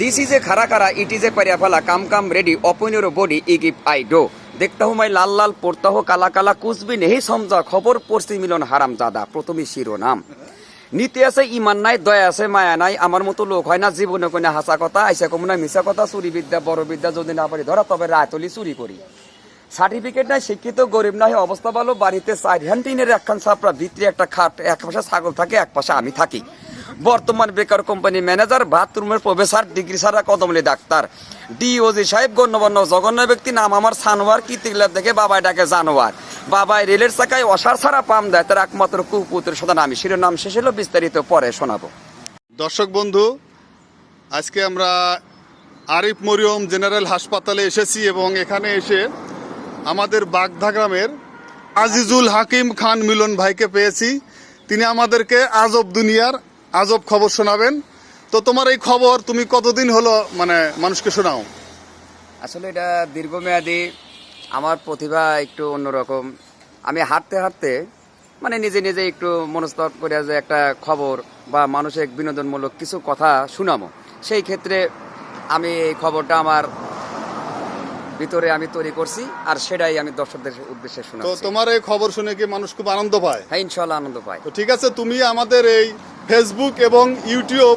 This is a খারা it is এ পারিয়া ফালা come come ready open your body ইগিপ I ডো দেখতে হুমাই লাল লাল পড়তে হো কালা কালা কুচবি নেহি সমজা খবর পড়ছি মিলন হারাম জাদা প্রথমে শিরোনাম নীতি আছে ইমান নাই দয়া আছে মায়া নাই আমার মতো লোক হয় না জীবনে কোনে হাসা কথা আইসা কমনা মিশা কথা চুরি বিদ্যা বড় বিদ্যা যদি না পারি ধরা তবে রায়তলি চুরি করি সার্টিফিকেট নাই শিক্ষিত গরিব নাই অবস্থা ভালো বাড়িতে চার হ্যান্ড টিনের একখান ছাপড়া ভিতরে একটা খাট এক পাশে ছাগল থাকে এক পাশে আমি থাকি বর্তমান বেকার কোম্পানি ম্যানেজার, বাথরুমের প্রফেসর, ডিগ্রি ছাড়া কদমলি ডাক্তার। ডিওজি সাহেব গণ্যবন্য জঘন্য ব্যক্তি, নাম আমার সানোয়ার কীর্তিগুলা দেখে বাবাই ডাকে জানোয়ার। বাবাই রেলের চাকায় অসার ছাড়া পাম দেয়, তার একমাত্র কুপুত্র সদান আমি। শিরোনাম শেষ হলো, বিস্তারিত পরে শোনাবো। দর্শক বন্ধু, আজকে আমরা আরিফ মরিয়ম জেনারেল হাসপাতালে এসেছি এবং এখানে এসে আমাদের বাগধা গ্রামের আজিজুল হাকিম খান মিলন ভাইকে পেয়েছি। তিনি আমাদেরকে আজব দুনিয়ার আজব খবর শোনাবেন। তো তোমার এই খবর তুমি কতদিন হলো মানে মানুষকে শোনাও? আসলে এটা দীর্ঘমেয়াদী। আমার প্রতিভা একটু অন্যরকম। আমি হাঁটতে হাঁটতে মানে নিজে নিজে একটু মনস্তপ করে যে একটা খবর বা মানুষের বিনোদনমূলক কিছু কথা শুনামো সেই ক্ষেত্রে আমি এই খবরটা আমার ভিতরে আমি তৈরি করছি আর সেটাই আমি দর্শকদের উদ্দেশ্যে তো তোমার এই খবর শুনে কি মানুষ খুব আনন্দ পায়? হ্যাঁ ইনশাল্লাহ আনন্দ পায়। তো ঠিক আছে তুমি আমাদের এই ফেসবুক এবং ইউটিউব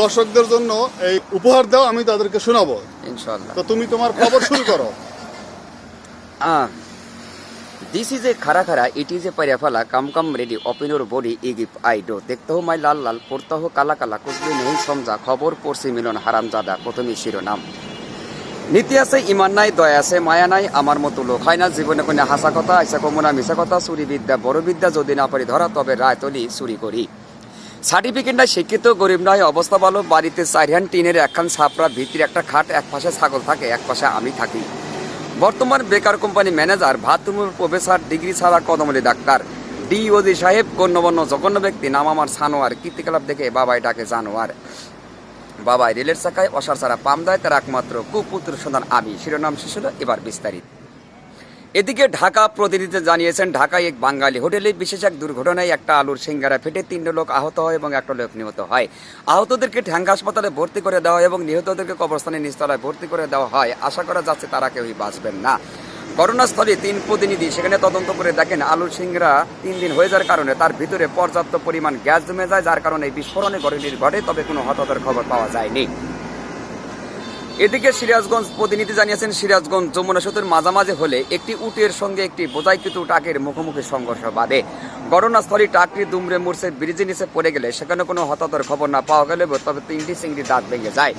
দর্শকদের জন্য এই উপহার দাও আমি তাদেরকে শোনাবো। ইনশাল্লাহ তো তুমি তোমার খবর শুরু করো। দিস ইজ এ খারা খারা it is a পারিয়াফালা come come ready open your body ইগিপ I ডো দেখতে হো মাই লাল লাল পড়তে হো কালা কালা কুচবি নেই সমজা খবর পড়ছি মিলন হারাম জাদা প্রথমে শিরোনাম। নীতি আছে ইমান নাই দয়া আছে মায়া নাই আমার মতো লোক হয় না জীবনে কোনো হাসা কথা আইসা কমনা মিশা কথা চুরি বিদ্যা বড় বিদ্যা যদি না পারি ধরা তবে রায় তলি চুরি করি। সার্টিফিকেট নাই শিক্ষিত, গরিব নয়, অবস্থা ভালো, বাড়িতে চার হ্যান্ড টিনের একখান ছাপড়া, ভিত্তির একটা খাট, এক পাশে ছাগল থাকে, এক পাশে আমি থাকি। বর্তমান বেকার কোম্পানি ম্যানেজার বাথরুমের প্রফেসর, ডিগ্রি ছাড়া কদমলি ডাক্তার। ডি ডিওজি সাহেব গণ্যবন্য জঘন্য ব্যক্তি, নাম আমার সানোয়ার কীর্তিকলাপ দেখে বাবাই ডাকে জানোয়ার। বাবাই রেলের চাকায় অসার ছাড়া পাম দেয়, তার একমাত্র কুপুত্র সন্ধান আমি। শিরোনাম শেষ হলো এবার বিস্তারিত। এদিকে ঢাকা প্রতিনিধি জানিয়েছেন, ঢাকায় এক বাঙালি হোটেলে বিশেষ এক দুর্ঘটনায় একটা আলুর সিঙ্গারা ফেটে তিনটে লোক আহত হয় এবং একটা লোক নিহত হয়। আহতদেরকে ঠ্যাঙ্গা হাসপাতালে ভর্তি করে দেওয়া হয় এবং নিহতদেরকে কবরস্থানে নিস্তলায় ভর্তি করে দেওয়া হয়। আশা করা যাচ্ছে তারা কেউই বাঁচবেন না। ঘটনাস্থলে তিন প্রতিনিধি সেখানে তদন্ত করে দেখেন, আলুর সিংরা তিন দিন হয়ে যাওয়ার কারণে তার ভিতরে পর্যাপ্ত পরিমাণ গ্যাস জমে যায়, যার কারণে বিস্ফোরণে ঘটনাটি ঘটে, তবে কোনো হতাহতের খবর পাওয়া যায়নি। এদিকে সিরাজগঞ্জ প্রতিনিধি জানিয়েছেন, সিরাজগঞ্জ যমুনা সেতুর মাঝামাঝি হলে একটি উটের সঙ্গে একটি বোঝাইকৃত টাকের মুখোমুখি সংঘর্ষ বাধে। ঘটনাস্থলে টাকটি দুমড়ে মুড়ছে, ব্রিজের নিচে পড়ে গেলে সেখানে কোনো হতাহতের খবর না পাওয়া গেলে তবে তিনটি চিংড়ি দাঁত ভেঙে যায়।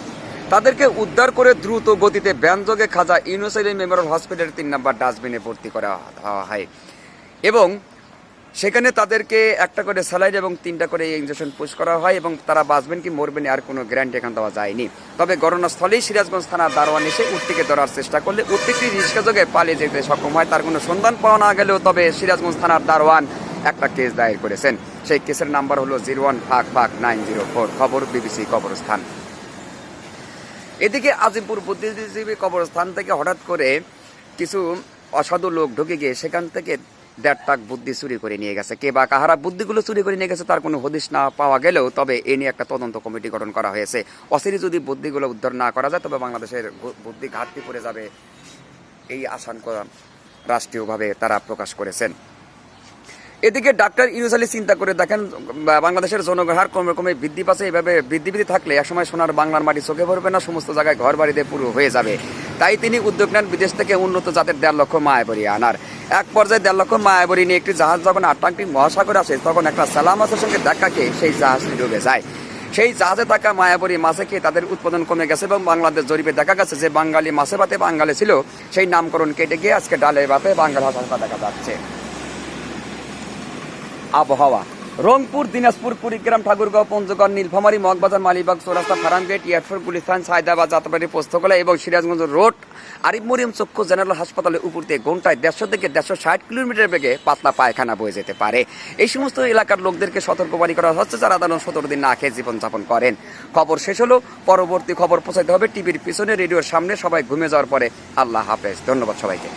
তাদেরকে উদ্ধার করে দ্রুত গতিতে ব্যানযোগে খাজা ইউনুসাইলি মেমোরিয়াল হসপিটালের তিন নম্বর ডাস্টবিনে ভর্তি করা হয়। এবং সেখানে তাদেরকে একটা করে স্যালাইড এবং তিনটা করে ইঞ্জেকশন পুশ করা হয় এবং তারা বাঁচবেন কি মরবেন আর কোনো গ্যারান্টি এখান দেওয়া যায়নি। তবে ঘটনাস্থলেই সিরাজগঞ্জ থানার দারোয়ান এসে উটটিকে ধরার চেষ্টা করলে উটটিটি রিক্সা যোগে পালিয়ে যেতে সক্ষম হয়, তার কোনো সন্ধান পাওয়া না গেলেও তবে সিরাজগঞ্জ থানার দারোয়ান একটা কেস দায়ের করেছেন। সেই কেসের নাম্বার হলো জিরো ওয়ান ফাঁক ফাঁক নাইন জিরো ফোর, খবর বিবিসি কবরস্থান। এদিকে আজিমপুর বুদ্ধিজীবী কবরস্থান থেকে হঠাৎ করে কিছু অসাধু লোক ঢুকে গিয়ে সেখান থেকে দেড় টাক বুদ্ধি চুরি করে নিয়ে গেছে। কে বা কাহারা বুদ্ধিগুলো চুরি করে নিয়ে গেছে, তার কোনো হদিস না পাওয়া গেলেও তবে এ নিয়ে একটা তদন্ত কমিটি গঠন করা হয়েছে। অসিরি যদি বুদ্ধিগুলো উদ্ধার না করা যায়, তবে বাংলাদেশের বুদ্ধি ঘাটতি পড়ে যাবে, এই আশঙ্কা রাষ্ট্রীয়ভাবে তারা প্রকাশ করেছেন। এদিকে ডাক্তার ইউনুস আলী চিন্তা করে দেখেন বাংলাদেশের জনগণ হার ক্রমে ক্রমে বৃদ্ধি পাচ্ছে এইভাবে বৃদ্ধি বৃদ্ধি থাকলে একসময় সোনার বাংলার মাটি চোখে পড়বে না, সমস্ত জায়গায় ঘর বাড়িতে পুরো হয়ে যাবে। তাই তিনি উদ্যোগ নেন বিদেশ থেকে উন্নত জাতের দেড় লক্ষ মায়াবরি আনার। এক পর্যায়ে দেড় লক্ষ মায়াবরী নিয়ে একটি জাহাজ যখন আটলান্টিক মহাসাগর আসে, তখন একটা সালামাসের সঙ্গে দেখা খেয়ে সেই জাহাজটি ডুবে যায়। সেই জাহাজে থাকা মায়াবরী মাছে খেয়ে তাদের উৎপাদন কমে গেছে এবং বাংলাদেশ জরিপে দেখা গেছে যে বাঙালি মাছে ভাতে বাঙালি ছিল, সেই নামকরণ কেটে গিয়ে আজকে ডালে ভাতে বাঙালি ভাষা দেখা যাচ্ছে। আবহাওয়া। রংপুর, দিনাজপুর, কুড়িগ্রাম, ঠাকুরগাঁও, পঞ্চগড়, নীলফামারী, মগবাজার, মালিবাগ, চৌরাস্তা ফারামগেট ইয়ারফোর, গুলিস্তান, সায়দাবাদ যাত্রাবাড়ি পোস্তকলা এবং সিরাজগঞ্জ রোড, আরিফ মরিয়ম চক্ষু জেনারেল হাসপাতালের উপর দিয়ে ঘন্টায় দেড়শো থেকে দেড়শো ষাট কিলোমিটার বেগে পাতলা পায়খানা বয়ে যেতে পারে। এই সমস্ত এলাকার লোকদেরকে সতর্কবাণী করা হচ্ছে যারা তারা সতেরো দিন না খেয়ে জীবনযাপন করেন। খবর শেষ হলো, পরবর্তী খবর পৌঁছাতে হবে টিভির পিছনে, রেডিওর সামনে। সবাই ঘুমে যাওয়ার পরে আল্লাহ হাফেজ। ধন্যবাদ সবাইকে।